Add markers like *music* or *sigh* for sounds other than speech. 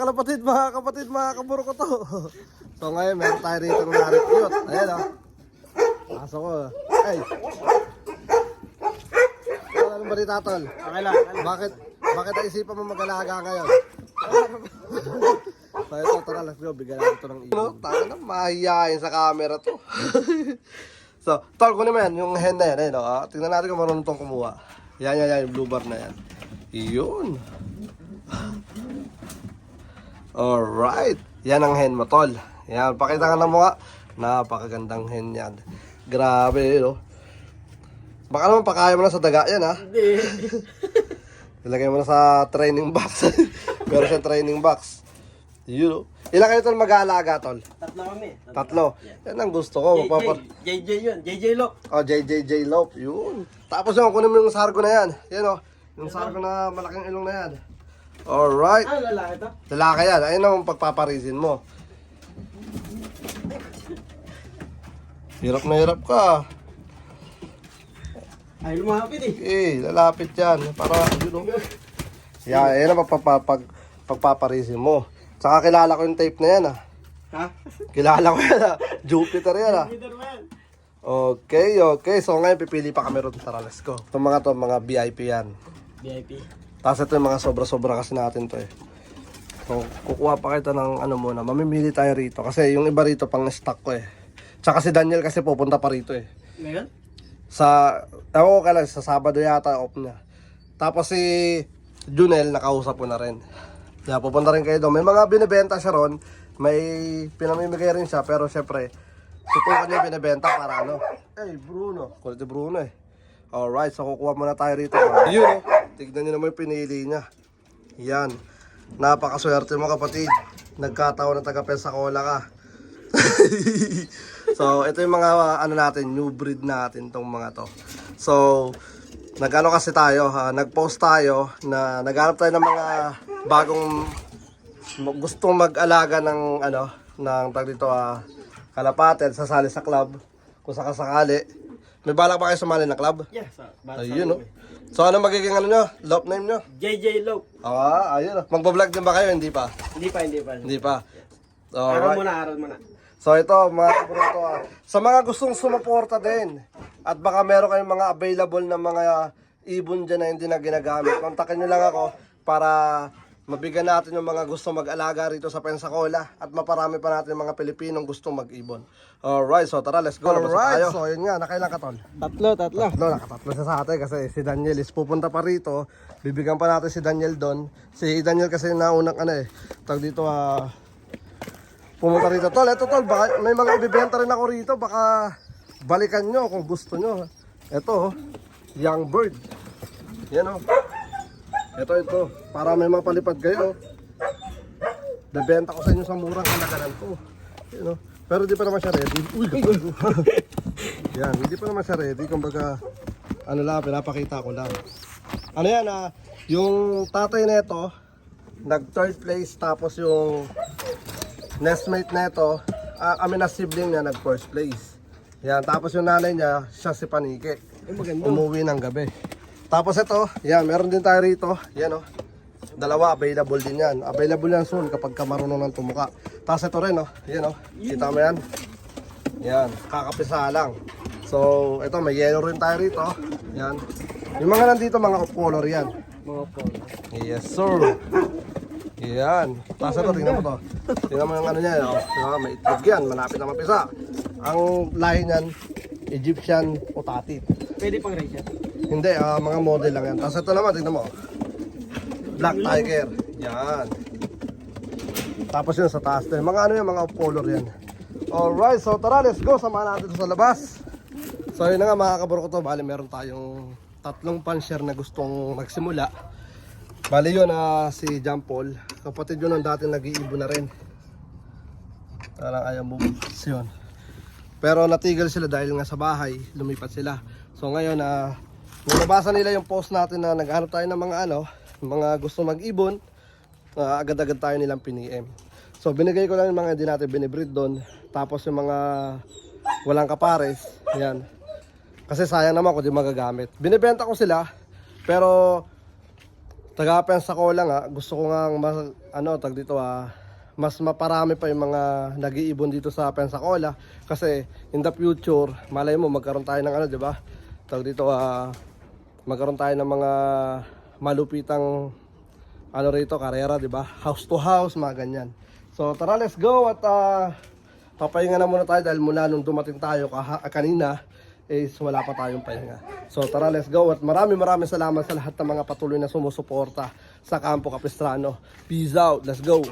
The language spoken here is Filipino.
kalapatid, mga kapatid, mga kaburo ko to. *laughs* So ngayon, meron tayo rito ng narit cute. Ayan o. Pasok ko. Ay. Ano ang balita, tol? Okay lang. Bakit, bakit naisipan mo mag-alaga ngayon? *laughs* so ito, tara, let's go. Bigyan natin ito ng iyo. No, tayo na, mahihayin sa camera to. *laughs* so, tol, kunin mo yan, yung hen na yan. Ayun, oh, ah. Tingnan natin kung marunong itong kumuha. Yan, yan, yan, yung blue bar na yan. Iyon. Alright. Yan ang hen mo, tol. Yan, pakita ka na mukha. Napakagandang hen yan. Grabe, no? Baka naman pakaya mo na sa daga yan, ha? Hindi. *laughs* Ilagay mo na sa training box. *laughs* Meron siyang training box. Yun, oh. Ilan kayo tol mag-aalaga, tol? Tatlo kami. Tatlo. Yan ang gusto ko. Magpapar... JJ, JJ yun. JJ Lock. Oh, JJJ Lope. Yun. Tapos yung kunin mo yung sargo na yan. Yan, oh. Yung sargo na malaking ilong na yan. Alright. Ah, lalaki to. Lalaki yan. Ayun ang pagpaparisin mo. Hirap na hirap ka. Ay, lumapit eh. Eh, lalapit yan. Para, yun o. Yan, yan ang pagpapag, pagpaparisin mo. Tsaka kilala ko yung tape na yan ah. Ha? Kilala ko yan ah. Jupiter yan ah. Spiderman. Okay, okay. So ngayon pipili pa kami ron. Tara, let's go. Itong mga to, mga VIP yan. VIP. Tapos ito yung mga sobra-sobra kasi natin to eh. So, kukuha pa kita ng ano muna. Mamimili tayo rito. Kasi yung iba rito pang stock ko eh. Tsaka si Daniel kasi pupunta pa rito eh. Ngayon? Sa, ako ka lang, sa Sabado yata off niya. Tapos si Junel, nakausap ko na rin. Kaya pupunta rin kayo doon. May mga binibenta siya ron. May pinamimigay rin siya. Pero syempre, sutukan niya binibenta para ano. Hey, Bruno. Kulit Bruno eh. Alright, so kukuha muna tayo rito. Yun oh. Tignan niyo naman yung pinili niya. Yan. Napakaswerte mo kapatid. Nagkataon ng taga Pensacola ka. *laughs* so, ito yung mga ano natin, new breed natin tong mga to. So, nagano kasi tayo, ha, nag-post tayo na naghanap tayo ng mga bagong gustong mag-alaga ng ano, ng tag dito ah, kalapated, sasali sa club kung sakasakali. May balak pa kayo sumali ng club? Sa bata. Ayun, oh. So, ano magiging ano nyo? Love name nyo? JJ Lock. Ah, ayun. Magbablog din ba kayo? Hindi pa. Hindi pa, hindi pa. Hindi pa. Aral Alright. muna, aral muna. So ito, mga kabrito, ah, sa mga gustong sumuporta din, at baka meron kayong mga available na mga ibon dyan na hindi na ginagamit, kontakin nyo lang ako para mabigyan natin yung mga gustong mag-alaga rito sa Pensacola at maparami pa natin yung mga Pilipinong gustong mag-ibon. Alright, so tara, let's go. Na tayo. so yun nga, nakailan ka ton? Tatlo, tatlo. No, nakatatlo siya sa atin kasi si Daniel is pupunta pa rito. Bibigyan pa natin si Daniel doon. Si Daniel kasi naunang ano eh. Tag dito ah pumunta rito. Tol, eto tol, baka, may mga ibibenta rin ako rito. Baka balikan nyo kung gusto nyo. Eto, oh, young bird. Yan oh. Ito, ito. Para may mapalipad kayo. Nabenta ko sa inyo sa murang kalagalan ko. Yan oh. Pero di pa naman siya ready. Uy. *laughs* Yan, hindi pa naman siya ready. Kumbaga, ano lang, pinapakita ko lang. Ano yan ah, yung tatay nito, nag third place tapos yung nestmate nito, ah, kami na sibling niya nag first place. Yan, tapos yung nanay niya, siya si Panike. Umuwi ng gabi. Tapos ito, yan, meron din tayo rito. Yan oh. Dalawa, available din yan. Available yan soon kapag ka marunong ng tumuka. Tapos ito rin oh. Yan oh. Kita mo yan? Yan, kakapisa lang. So, ito, may yellow rin tayo rito. Yan. Yung mga nandito, mga color yan. Mga polo. Yes, sir. Yan. Tapos ito, tingnan mo to. Tingnan mo yung ano niya. Oh. Diba? May itlog yan. Malapit na mapisa. Ang lahi niyan, Egyptian Otatit. Pwede pang race yan. Hindi, ah, mga model lang yan. Tapos ito naman, tingnan mo. Black Tiger. Yan. Tapos yun sa taas din. Mga ano yan, mga off-color yan. Alright, so tara, let's go. Samahan natin sa labas. So yun na nga mga kaburo ko to. Bali, meron tayong tatlong pansier na gustong magsimula. Bali yun, ah, si John Paul. Kapatid yun ang dati nag-iibo na rin. Parang ayaw mo. Yun. Pero natigil sila dahil nga sa bahay, lumipat sila. So ngayon na uh, nabasa nila yung post natin na naghanap tayo ng mga ano, mga gusto mag-ibon, ah, agad-agad tayo nilang piniem. So binigay ko lang yung mga hindi natin binibreed doon. Tapos yung mga walang kapares, yan. Kasi sayang naman kung di magagamit. Binibenta ko sila, pero taga Pensacola nga, gusto ko nga mas, ano, tag dito ah, mas maparami pa yung mga nag-iibon dito sa Pensacola kasi in the future, malay mo magkaroon tayo ng ano, 'di ba? Tag dito ah, magkaroon tayo ng mga malupitang ano rito, karera, 'di ba? House to house, mga ganyan. So tara, let's go at ah, papahinga na muna tayo dahil mula nung dumating tayo kanina is wala pa tayong pahinga. So tara, let's go at maraming maraming salamat sa lahat ng mga patuloy na sumusuporta sa Campo Capistrano. Peace out, let's go!